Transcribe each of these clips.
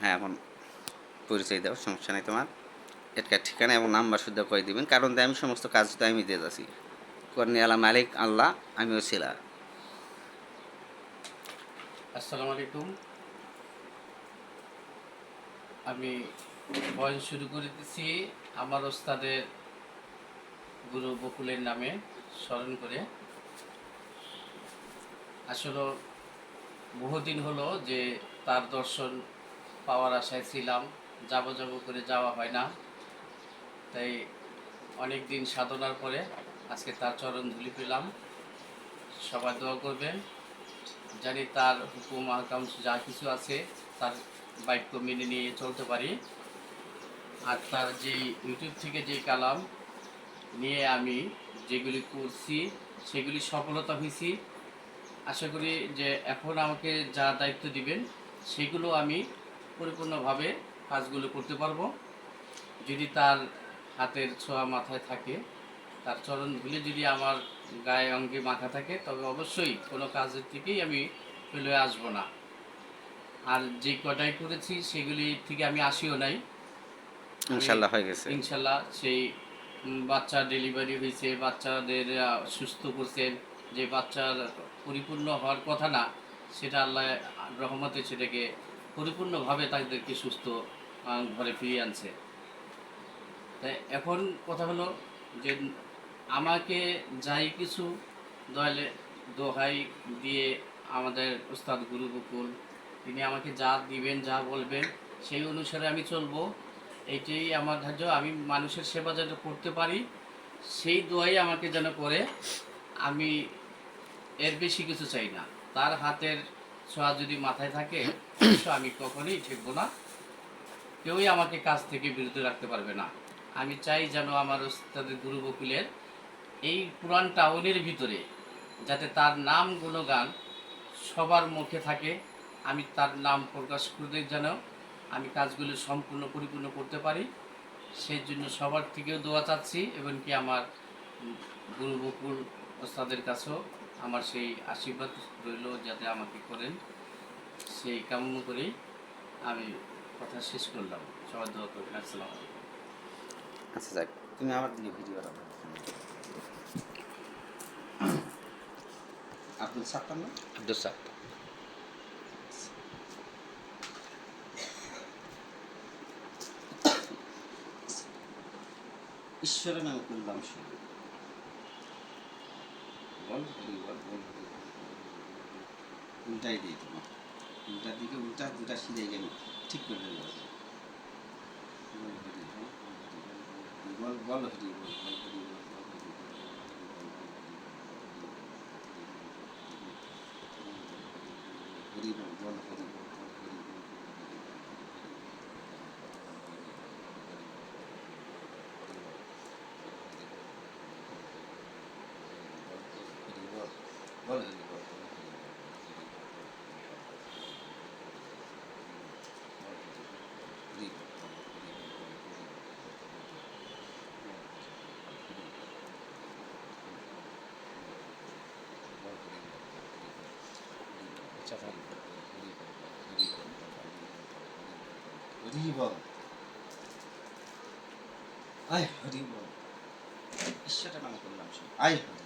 হ্যাঁ এখন পরিচয় দেওয়ার সমস্যা নেই তোমার। একটা ঠিকানা এবং নাম্বার শুদ্ধ করে দিবেন, কারণ আমি সমস্ত কাজ তো আমি দিয়ে যাচ্ছি। করনি আলা মালিক আল্লাহ, আমিও ছিলাম আসসালামু আলাইকুম। আমি বয়ন শুরু করে দিচ্ছি আমার ওস্তাদের গুরু বকুলের নামে, স্মরণ করে। আসলে বহুদিন হলো যে তার দর্শন পাওয়ার আশায় ছিলাম। যাব যাব করে যাওয়া হয় না। তাই অনেক দিন সাধনার পরে আজকে তার চরণ ধুলি পেলাম। সবাই দোয়া করবেন। জানি তার হুকুম, আহকাম, যা কিছু আছে তার বাইক মেনে নিয়ে চলতে পারি। আর তার যে ইউটিউব থেকে যে কালাম নিয়ে আমি যেগুলি করছি, সেগুলি সফলতা হয়েছি। আশা করি যে এখন আমাকে যা দায়িত্ব দিবেন, সেগুলো আমি পরিপূর্ণভাবে কাজগুলো করতে পারব। যদি তার হাতের ছোঁয়া মাথায় থাকে তার চরণ ধুলে যদি আমার গায়ে অঙ্গে মাখা থাকে তবে অবশ্যই কোনো কাজের থেকেই আমি ফেলে আসব না। আর যে কটাই করেছি সেগুলি থেকে আমি আসিও নাই। ইনশাল্লাহ হয়ে গেছে। ইনশাল্লাহ সেই বাচ্চা ডেলিভারি হয়েছে বাচ্চাদের সুস্থ করছেন। যে বাচ্চার পরিপূর্ণ হওয়ার কথা না সেটা আল্লাহ রহমতে সেটাকে পরিপূর্ণভাবে তাদেরকে সুস্থ ঘরে ফিরিয়ে আনছে। তাই এখন কথা হলো যে আমাকে যাই কিছু দয়ালে দোহাই দিয়ে আমাদের উস্তাদ গুরু বকুল, তিনি আমাকে যা দিবেন, যা বলবেন, সেই অনুসারে আমি চলবো। এইটাই আমার ধার্য। আমি মানুষের সেবা যেন করতে পারি, সেই দোয়াই আমাকে যেন করে। আমি এর বেশি কিছু চাই না। তার হাতের সোয়া যদি মাথায় থাকে আমি কখনোই ঠেকবো না। কেউই আমাকে কাজ থেকে বিরত রাখতে পারবে না। আমি চাই যেন আমার ওস্তাদের গুরু বকুলের এই পুরান টাউনের ভিতরে যাতে তার নাম গুণগান সবার মুখে থাকে। আমি তার নাম প্রকাশ করতে যেন আমি কাজগুলো সম্পূর্ণ পরিপূর্ণ করতে পারি। সেই জন্য সবার থেকেও দোয়া চাচ্ছি এবং কি আমার গুরু বকুল ওস্তাদের কাছেও। আমার সেই আশীর্বাদ রইল যাতে আমাকে করেন। সেই কামনা করে আমি কথা শেষ করলাম। সবাই দোয়া করি আসসালাম আচ্ছা তুমি আমার নিয়ে ভিডিও আব্দুল সাত্তার না আব্দুল সাত্তার ঈশ্বরের নামে করলাম শুরু ডবল বল গোল উল্টাই দিয়ে দেবো উল্টার দিকে উল্টা দুটা সিধে গেলে ঠিক করে দেবো বল বল হরি বল বল হরি বল হরি বল বল হরি বল হরিবল আয় হরিবল। ঈশ্বরটা নাম করলাম আয় হরি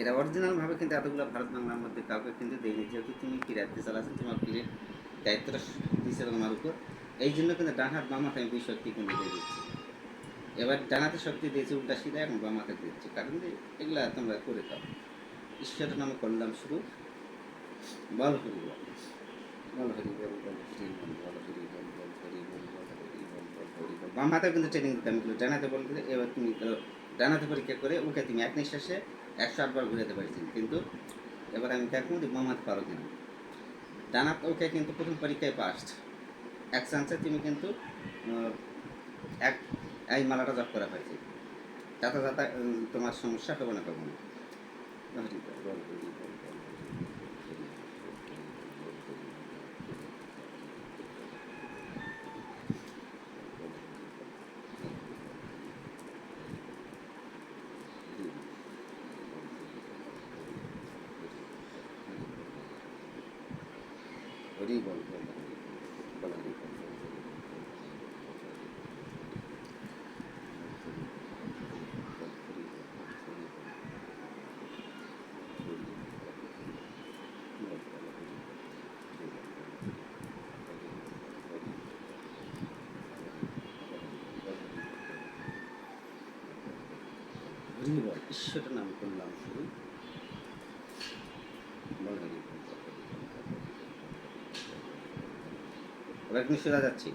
এরা অরিজিনাল ভাবে কিন্তু এতগুলো ভারত বাংলার মধ্যে কাউকে কিন্তু দেয়নি। যেহেতু তুমি কি রাজ্যে চালাচ্ছেন, তোমার পীরের দায়িত্বটা দিচ্ছে তোমার উপর। এই জন্য কিন্তু ডান হাত, বাম হাত দুই শক্তি কিন্তু দিয়ে দিচ্ছি। এবার ডানাতে শক্তি দিয়েছি, উল্টা সিধা এখন বামাতে দিচ্ছি কারণ এগুলা তোমরা করে দাও ঈশ্বরের নামে করলাম শুরু। বল হরি বল। বল হরি বল বল হরি বল বল হরি বল বল হরি বল বল হরি বল বল হরি বল বাম হাতেও কিন্তু ট্রেনিং দিতাম এগুলো ডানাতে বল দিলে এবার তুমি ডানাতে পরীক্ষা করে ওকে তুমি এক নিঃশ্বাসে একশো আটবার ঘুরাতে পারছেন কিন্তু এবার আমি দেখব যে মামাতে পারো কিনা ডানাত ওকে কিন্তু প্রথম পরীক্ষায় পাস্ট এক চান্সে তুমি কিন্তু এক, এই মালাটা জপ করা হয়েছে। যাতে যাতে তোমার সমস্যা হবে না কখনো হরি বল, বল, হরি বল, বল, হরি বল, হরি বল, হরি বল, হরি বল, হরি বল। বল নাম করলাম বল, বল হরি বল, বল হরি বল, বল হরি বল। কিন্তু যাচ্ছি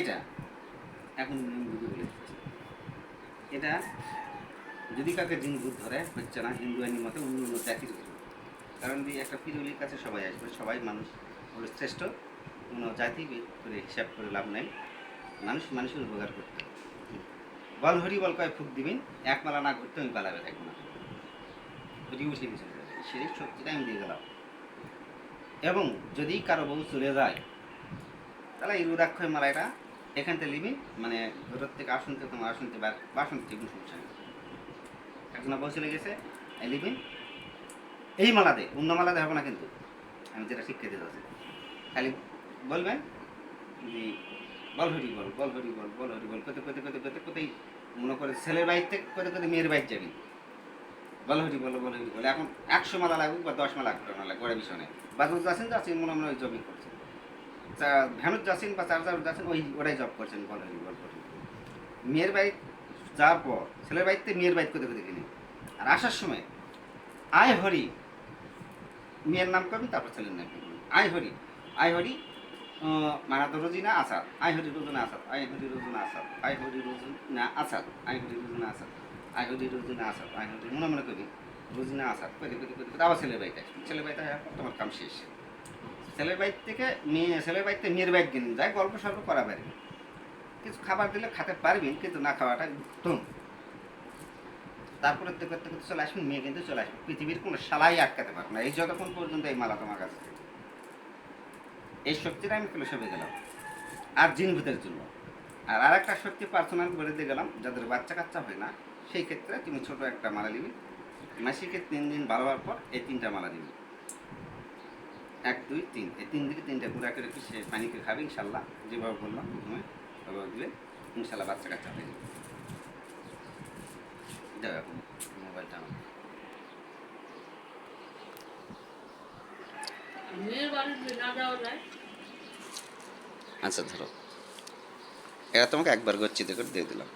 এটা। এখন বুঝে এটা যদি কাউকে জিন ভূত ধরে, হচ্ছে না, হিন্দু আইনের মতে অন্য অন্য জাতির কারণ দিয়ে একটা পিরুলির কাছে সবাই আসবে, সবাই মানুষ হলো শ্রেষ্ঠ। কোনো জাতি করে হিসাব করে লাভ নাই। মানুষ মানুষের উপকার করতে। বল হরি বল কয় ফুক দিবেন, এক মালা না করতে আমি পালাবে থাকব না হরি উঠে যাবে সেই শক্তিটা আমি দিয়ে গেলাম এবং যদি কারও বউ চলে যায়, তাহলে এই রুদাক্ষয় মালাটা এখান থেকে লিবি মানে ঘরের থেকে আসনতে তোমার আসনতে বা বাসন থেকে কোনো সমস্যা নেই একজন বউ চলে গেছে, এই লিবি। এই মালাতে, অন্য মালাতে হবে না কিন্তু। আমি যেটা শিক্ষা দিতে চাচ্ছি। খালি বলবেন যে, বল হরি বল বল হরি বল বল হরি বল কোথায় কোথায় কোথায় কোথায় কোথায় মনে করে ছেলের বাইর থেকে কোথায় কোথায় মেয়ের বাইর যাবি। বল হরি বল বল হরি বল। এখন একশো মালা লাগুক বা দশ মালা লাগবে না লাগবে ওরা বিষয় নেই। বাদুর যাচ্ছেন যাচ্ছেন মনে মনে ওই জবই করছেন ভ্যানুর যাচ্ছেন বা চার্জার যাচ্ছেন ওই ওরাই জব করছেন বল হরি বল মেয়ের বাইক যাওয়ার পর, ছেলের বাড়িতে মেয়ের কোথায় কোথায় কিনে আর আসার সময়, আয় হরি, মেয়ের নাম করবেন, তারপর ছেলের নাম করবেন। আয় হরি আয় হরি মানে তো রোজিনা আসাদ। আয় হরি রোজনা আসাদ, আয় হরি রোজনা আসাদ, আয় হরি রোজনা আসাদ, আয় হরি রোজনা আসাদ, আয় হরি রোজনা আসাদ, আয় হরি, মনে মনে করি, রোজিনা আসাদ করি করি করি আবার ছেলের বাড়িতে আসবেন ছেলের বাড়িতে তোমার কাম শেষ। ছেলের বাড়ি থেকে মেয়ে ছেলের বাড়িতে মেয়ের বাইক কিনে যায়, গল্প সল্প করা পারবে কিছু খাবার দিলে খেতে পারবেন কিন্তু না খাওয়াটা উত্তম। তারপরে করতে করতে চলে আসবেন মেয়ে কিন্তু চলে আসবে। পৃথিবীর কোনো শালাই আটকাতে পারবে না। এই যতক্ষণ পর্যন্ত এই মালা তোমার কাছে। এই শক্তিটা আমি পেলে সবে গেলাম। আর জিন ভূতের জন্য। আর আর একটা শক্তি পার্সোনাল বলে দিয়ে গেলাম, যাদের বাচ্চা কাচ্চা হয় না, সেই ক্ষেত্রে তুমি ছোট একটা মালা নিবি। মাসিকে তিন দিন বাড়াবার পর এই তিনটা মালা দিবি এক দুই তিন। এই তিন দিকে তিনটা গুঁড়া করে কি সে পানিকে খাবে? ইনশাল্লাহ যেভাবে বললাম প্রথমে ওভাবে দিলে ইনশাল্লাহ বাচ্চা কাচ্চা হয়ে যাবে। দাও এখন মোবাইলটা আমার আচ্ছা ধরো। এটা তোমাকে একবার গচ্ছিত করে দিয়ে দিলাম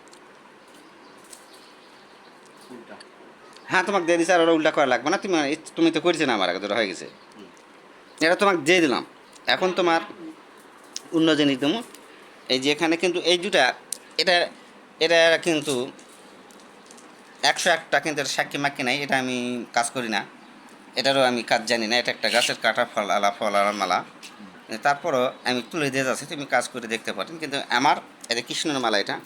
হ্যাঁ তোমাকে দিয়ে দিছে আর ওরা উল্টা করা লাগবে না। তুমি তুমি তো করেছ না আমার আগে ধরো হয়ে গেছে। এটা তোমাকে দিয়ে দিলাম। এখন তোমার অন্য জিনিস দেবো এই যে এখানে কিন্তু এই দুটা, এটা এটা কিন্তু একশো একটা কিন্তু এটা সাক্ষী মাক্ষী নাই, এটা আমি কাজ করি না। এটারও আমি কাজ জানি না, এটা একটা গাছের কাটা ফল, আলা ফল, আলা মালা। তারপরও আমি তুলে দিয়ে যাচ্ছি, তুমি কাজ করে দেখতে পারেন কিন্তু আমার এটা কৃষ্ণের মালা এটা